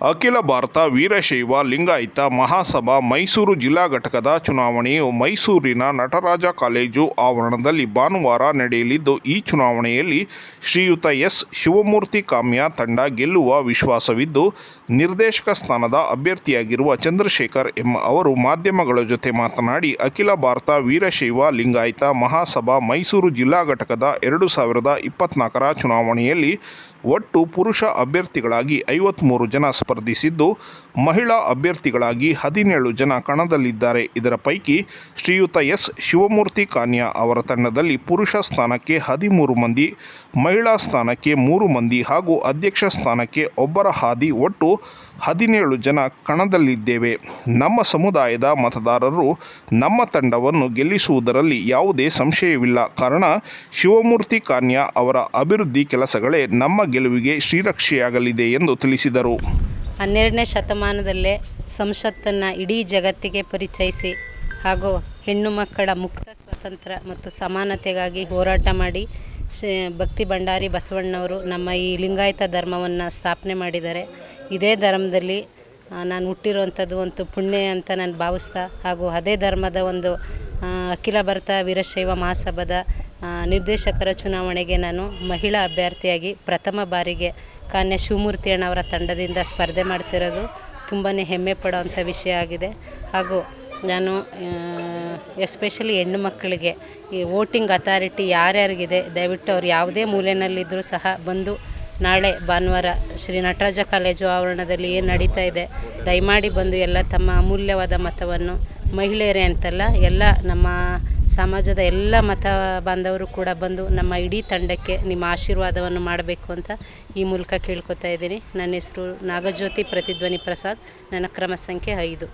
ಅಖಿಲ ಭಾರತ ವೀರಶೈವ ಲಿಂಗಾಯತ ಮಹಾಸಭಾ ಮೈಸೂರು ಜಿಲ್ಲಾ ಘಟಕದ ಚುನಾವಣೆಯು ಮೈಸೂರಿನ ನಟರಾಜ ಕಾಲೇಜು ಆವರಣದಲ್ಲಿ ಭಾನುವಾರ ನಡೆಯಲಿದ್ದು, ಈ ಚುನಾವಣೆಯಲ್ಲಿ ಶ್ರೀಯುತ ಎಸ್. ಶಿವಮೂರ್ತಿ ಕಾಮ್ಯ ತಂಡ ಗೆಲ್ಲುವ ವಿಶ್ವಾಸವಿದ್ದು, ನಿರ್ದೇಶಕ ಸ್ಥಾನದ ಅಭ್ಯರ್ಥಿಯಾಗಿರುವ ಚಂದ್ರಶೇಖರ್ ಎಂ ಅವರು ಮಾಧ್ಯಮಗಳ ಜೊತೆ ಮಾತನಾಡಿ, ಅಖಿಲ ಭಾರತ ವೀರಶೈವ ಲಿಂಗಾಯಿತ ಮಹಾಸಭಾ ಮೈಸೂರು ಜಿಲ್ಲಾ ಘಟಕದ ಎರಡು ಸಾವಿರದ ಇಪ್ಪತ್ನಾಲ್ಕರ ಚುನಾವಣೆಯಲ್ಲಿ ಒಟ್ಟು ಪುರುಷ ಅಭ್ಯರ್ಥಿಗಳಾಗಿ ಐವತ್ತ್ಮೂರು ಜನ ಸ್ಪರ್ಧಿಸಿದ್ದು ಮಹಿಳಾ ಅಭ್ಯರ್ಥಿಗಳಾಗಿ ಹದಿನೇಳು ಜನ ಕಣದಲ್ಲಿದ್ದಾರೆ. ಇದರ ಪೈಕಿ ಶ್ರೀಯುತ ಎಸ್. ಶಿವಮೂರ್ತಿ ಕಾನ್ಯ ಅವರ ತಂಡದಲ್ಲಿ ಪುರುಷ ಸ್ಥಾನಕ್ಕೆ ಹದಿಮೂರು ಮಂದಿ, ಮಹಿಳಾ ಸ್ಥಾನಕ್ಕೆ ಮೂರು ಮಂದಿ ಹಾಗೂ ಅಧ್ಯಕ್ಷ ಸ್ಥಾನಕ್ಕೆ ಒಬ್ಬರ ಹಾದಿ ಒಟ್ಟು ಹದಿನೇಳು ಜನ ಕಣದಲ್ಲಿದ್ದೇವೆ. ನಮ್ಮ ಸಮುದಾಯದ ಮತದಾರರು ನಮ್ಮ ತಂಡವನ್ನು ಗೆಲ್ಲಿಸುವುದರಲ್ಲಿ ಯಾವುದೇ ಸಂಶಯವಿಲ್ಲ. ಕಾರಣ, ಶಿವಮೂರ್ತಿ ಕಾನ್ಯಾ ಅವರ ಅಭಿವೃದ್ಧಿ ಕೆಲಸಗಳೇ ನಮ್ಮ ಗೆಲುವಿಗೆ ಶ್ರೀರಕ್ಷೆಯಾಗಲಿದೆ ಎಂದು ತಿಳಿಸಿದರು. ಹನ್ನೆರಡನೇ ಶತಮಾನದಲ್ಲೇ ಸಂಸತ್ತನ್ನು ಇಡೀ ಜಗತ್ತಿಗೆ ಪರಿಚಯಿಸಿ ಹಾಗೂ ಹೆಣ್ಣು ಮಕ್ಕಳ ಮುಕ್ತ ಸ್ವತಂತ್ರ ಮತ್ತು ಸಮಾನತೆಗಾಗಿ ಹೋರಾಟ ಮಾಡಿ ಶ್ರೀ ಭಕ್ತಿ ಭಂಡಾರಿ ಬಸವಣ್ಣವರು ನಮ್ಮ ಈ ಲಿಂಗಾಯತ ಧರ್ಮವನ್ನು ಸ್ಥಾಪನೆ ಮಾಡಿದ್ದಾರೆ. ಇದೇ ಧರ್ಮದಲ್ಲಿ ನಾನು ಹುಟ್ಟಿರುವಂಥದ್ದು ಒಂದು ಪುಣ್ಯ ಅಂತ ನಾನು ಭಾವಿಸ್ತಾ ಹಾಗೂ ಅದೇ ಧರ್ಮದ ಒಂದು ಅಖಿಲ ಭಾರತ ವೀರಶೈವ ಮಹಾಸಭಾದ ನಿರ್ದೇಶಕರ ಚುನಾವಣೆಗೆ ನಾನು ಮಹಿಳಾ ಅಭ್ಯರ್ಥಿಯಾಗಿ ಪ್ರಥಮ ಬಾರಿಗೆ ಕಾನ್ಯ ಶಿವಮೂರ್ತಿ ಅಣ್ಣವರ ತಂಡದಿಂದ ಸ್ಪರ್ಧೆ ಮಾಡ್ತಿರೋದು ತುಂಬಾ ಹೆಮ್ಮೆ ಪಡೋವಂಥ ವಿಷಯ ಆಗಿದೆ. ಹಾಗೂ ನಾನು ಎಸ್ಪೆಷಲಿ ಹೆಣ್ಣು ಮಕ್ಕಳಿಗೆ ಈ ವೋಟಿಂಗ್ ಅಥಾರಿಟಿ ಯಾರ್ಯಾರಿಗಿದೆ, ದಯವಿಟ್ಟು ಅವ್ರು ಯಾವುದೇ ಮೂಲೆಯಲ್ಲಿದ್ದರೂ ಸಹ ಬಂದು ನಾಳೆ ಭಾನುವಾರ ಶ್ರೀ ನಟರಾಜ ಕಾಲೇಜು ಆವರಣದಲ್ಲಿ ಏನು ನಡೀತಾ ಇದೆ, ದಯಮಾಡಿ ಬಂದು ಎಲ್ಲ ತಮ್ಮ ಅಮೂಲ್ಯವಾದ ಮತವನ್ನು ಮಹಿಳೆಯರೇ ಅಂತಲ್ಲ, ಎಲ್ಲ ನಮ್ಮ ಸಮಾಜದ ಎಲ್ಲ ಮತ ಬಾಂಧವರು ಕೂಡ ಬಂದು ನಮ್ಮ ಇಡೀ ತಂಡಕ್ಕೆ ನಿಮ್ಮ ಆಶೀರ್ವಾದವನ್ನು ಮಾಡಬೇಕು ಅಂತ ಈ ಮೂಲಕ ಕೇಳ್ಕೊತಾ ಇದ್ದೀನಿ. ನನ್ನ ಹೆಸರು ನಾಗಜ್ಯೋತಿ ಪ್ರತಿಧ್ವನಿ ಪ್ರಸಾದ್. ನನ್ನ ಕ್ರಮ ಸಂಖ್ಯೆ ಐದು.